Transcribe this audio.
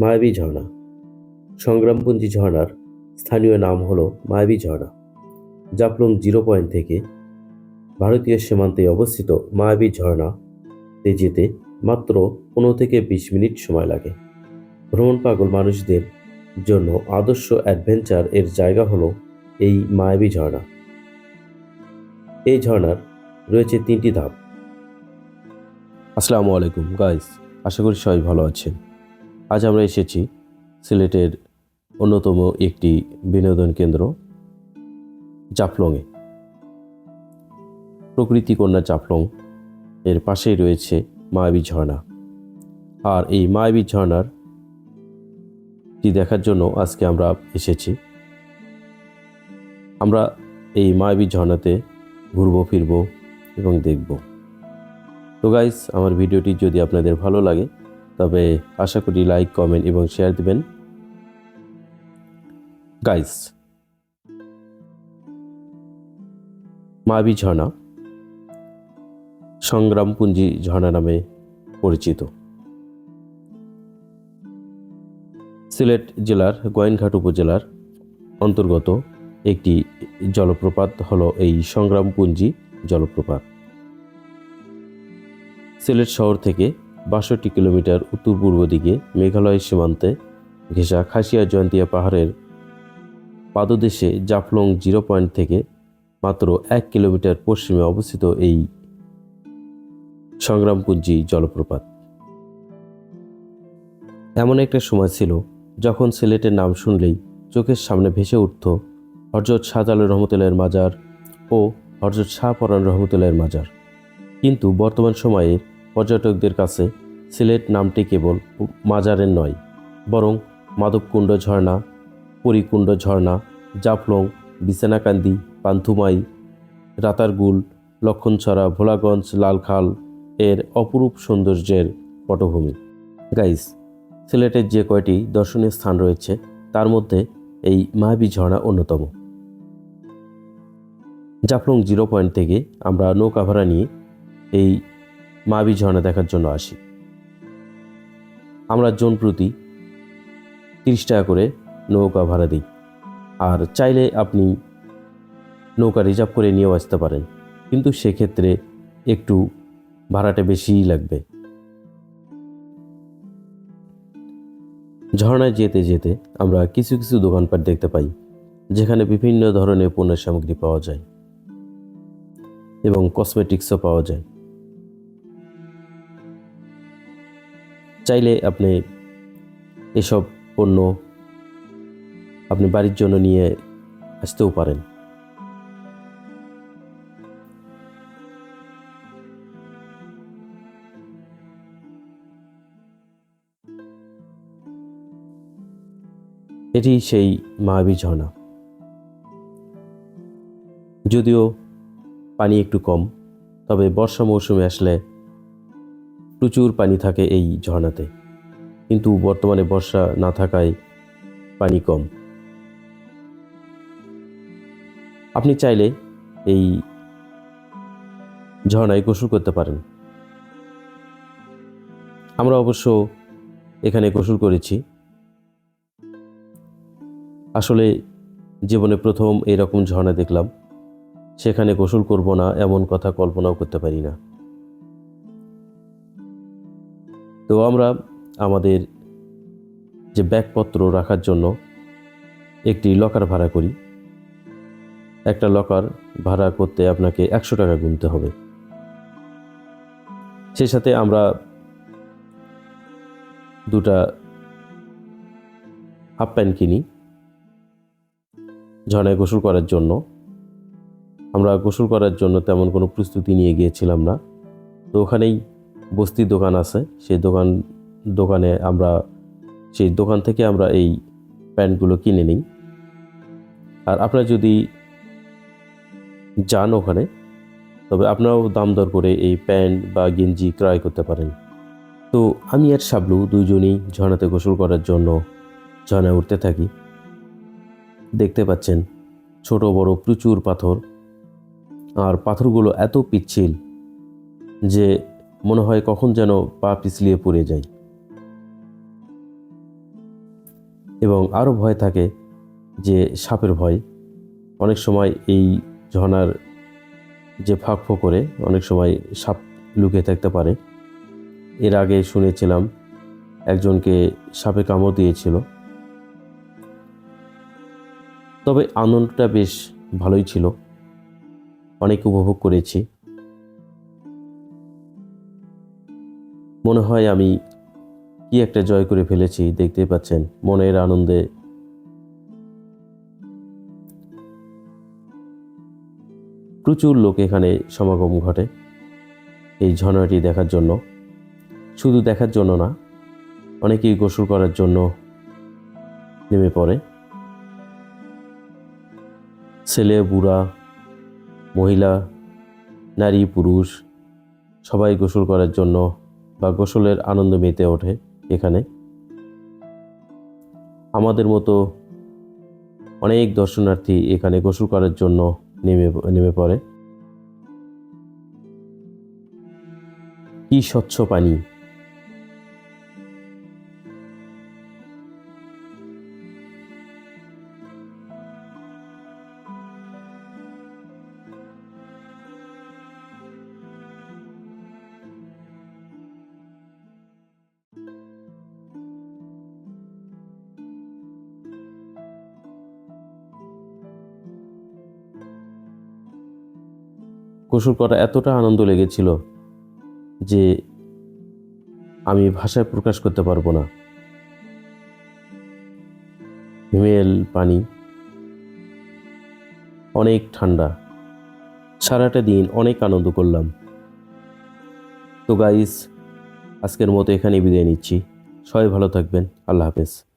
মায়াবী ঝর্ণা। সংগ্রামপুঞ্জি ঝর্ণার স্থানীয় নাম হল মায়াবী ঝর্ণা জাফলং জিরো পয়েন্ট থেকে ভারতীয় সীমান্তে অবস্থিত মায়াবী ঝর্ণাতে যেতে মাত্র পনেরো থেকে বিশ মিনিট সময় লাগে। ভ্রমণ পাগল মানুষদের জন্য আদর্শ অ্যাডভেঞ্চার এর জায়গা হলো এই মায়াবী ঝর্ণা। এই ঝর্ণার রয়েছে তিনটি ধাপ। আসসালামু আলাইকুম গাইস আশা করি সবাই ভালো আছেন। আজ আমরা এসেছি সিলেটের অন্যতম একটি বিনোদন কেন্দ্র জাফলংয়ে প্রকৃতি কন্যা জাফলং এর পাশেই রয়েছে মায়াবী ঝর্ণা। আর এই মায়াবী ঝর্ণার টি দেখার জন্য আজকে আমরা এসেছি। আমরা এই মায়াবী ঝর্ণাতে ঘুরবো, ফিরবো এবং দেখব। তো গাইস আমার ভিডিওটি যদি আপনাদের ভালো লাগে তবে আশা করি লাইক কমেন্ট এবং শেয়ার দিবেন। গাইস মায়াবী ঝর্ণা, সংগ্রামপুঞ্জি ঝর্ণা নামে পরিচিত। সিলেট জেলার গোয়েনঘাট উপজেলার অন্তর্গত একটি জলপ্রপাত হলো এই সংগ্রামপুঞ্জি জলপ্রপাত। সিলেট শহর থেকে বাষট্টি কিলোমিটার উত্তর পূর্ব দিকে মেঘালয় সীমান্তে ঘেঁষা খাসিয়া জয়ন্তিয়া পাহাড়ের পাদদেশে জাফলং জিরো পয়েন্ট থেকে মাত্র এক কিলোমিটার পশ্চিমে অবস্থিত এই সংগ্রামপুঞ্জি জলপ্রপাত। এমন একটা সময় ছিল যখন সিলেটের নাম শুনলেই চোখের সামনে ভেসে উঠত হরজত শাহজালাল রহমতুল্লাহের মাজার ও হরজত শাহপরান রহমতুল্লাহের মাজার। কিন্তু বর্তমান সময়ে পর্যটকদের কাছে সিলেট নামটি কেবল মাজারের নয়, বরং মাধবকুণ্ড ঝর্ণা, পরিকুণ্ড ঝর্ণা, জাফলং, বিছানাকান্দি, পান্থুমাই, রাতারগুল, লক্ষণছড়া, ভোলাগঞ্জ, লালখাল এর অপরূপ সৌন্দর্যের পটভূমি। গাইস, সিলেটের যে কয়টি দর্শনীয় স্থান রয়েছে, তার মধ্যে এই মায়াবী ঝর্ণা অন্যতম। জাফলং জিরো পয়েন্ট থেকে আমরা নৌকা ভাড়া নিয়ে এই মায়াবী ঝর্ণা দেখার জন্য আসি। আমরা জন প্রতি তিরিশ টাকা করে নৌকা ভাড়া দিই। আর চাইলে আপনি নৌকা রিজার্ভ করে নিয়েও আসতে পারেন। কিন্তু সেক্ষেত্রে একটু ভাড়াটা বেশিই লাগবে। ঝর্ণায় যেতে যেতে আমরা কিছু কিছু দোকানপাট দেখতে পাই, যেখানে বিভিন্ন ধরনের পণ্য সামগ্রী পাওয়া যায় এবং কসমেটিক্সও পাওয়া যায়। চাইলে আপনি এসব পণ্য আপনি বাড়ির জন্য নিয়ে আসতেও পারেন। এটি সেই মায়াবী ঝর্ণা। যদিও পানি একটু কম, তবে বর্ষা মৌসুমে আসলে প্রচুর পানি থাকে এই ঝর্ণাতে। কিন্তু বর্তমানে বর্ষা না থাকায় পানি কম। আপনি চাইলে এই ঝর্ণায় গোসল করতে পারেন। আমরা অবশ্য এখানে গোসল করেছি। আসলে জীবনে প্রথম এরকম ঝর্ণা দেখলাম। সেখানে গোসল করব না এমন কথা কল্পনাও করতে পারি না। তো আমরা আমাদের যে ব্যাগপত্র রাখার জন্য একটি লকার ভাড়া করি। একটা লকার ভাড়া করতে আপনাকে একশো টাকা গুনতে হবে। সেই সাথে আমরা দুটা হাফ প্যান্ট কিনি ঝর্ণায় গোসল করার জন্য। আমরা গোসল করার জন্য তেমন কোনো প্রস্তুতি নিয়ে গিয়েছিলাম না। তো ওখানেই বস্তির দোকান আছে। সেই দোকান, দোকানে আমরা, সেই দোকান থেকে আমরা এই প্যান্টগুলো কিনে নিই। আর আপনারা যদি যান ওখানে, তবে আপনারাও দাম দর করে এই প্যান্ট বা গেঞ্জি ক্রয় করতে পারেন। তো আমি আর শাবলু দুজনেই ঝর্ণাতে গোসল করার জন্য ঝর্ণায় উঠতে থাকি। দেখতে পাচ্ছেন, ছোট, বড় প্রচুর পাথর। আর পাথরগুলো এত পিচ্ছিল যে মনে হয় কখন যেন পা পিছলিয়ে পড়ে যায়। এবং আরও ভয় থাকে যে সাপের ভয়। অনেক সময় এই ঝর্ণার যে ফাঁক ফোকরে অনেক সময় সাপ লুকিয়ে থাকতে পারে। এর আগে শুনেছিলাম একজনকে সাপে কামড় দিয়েছিল। তবে আনন্দটা বেশ ভালোই ছিল। অনেক উপভোগ করেছি। মনে হয় আমি কি একটা জয় করে ফেলেছি দেখতে পাচ্ছেন, মনের আনন্দে। প্রচুর লোক এখানে সমাগম ঘটে এই ঝর্ণাটি দেখার জন্য। শুধু দেখার জন্য না, অনেকেই গোসল করার জন্য নেমে পড়ে। ছেলে, বুড়া, মহিলা, নারী, পুরুষ, সবাই গোসল করার জন্য বা গোসলের আনন্দ মেতে ওঠে এখানে। আমাদের মতো অনেক দর্শনার্থী এখানে গোসল করার জন্য নেমে নেমে পড়ে। কি স্বচ্ছ পানি গোসল করা এতটা আনন্দ লেগেছিল যে আমি ভাষায় প্রকাশ করতে পারব না। হিমেল পানি, অনেক ঠান্ডা, সারাটা দিন অনেক আনন্দ করলাম। তো গাইস আজকের মতো এখানে বিদায় নিচ্ছি। সবাই ভালো থাকবেন। আল্লাহ হাফেজ।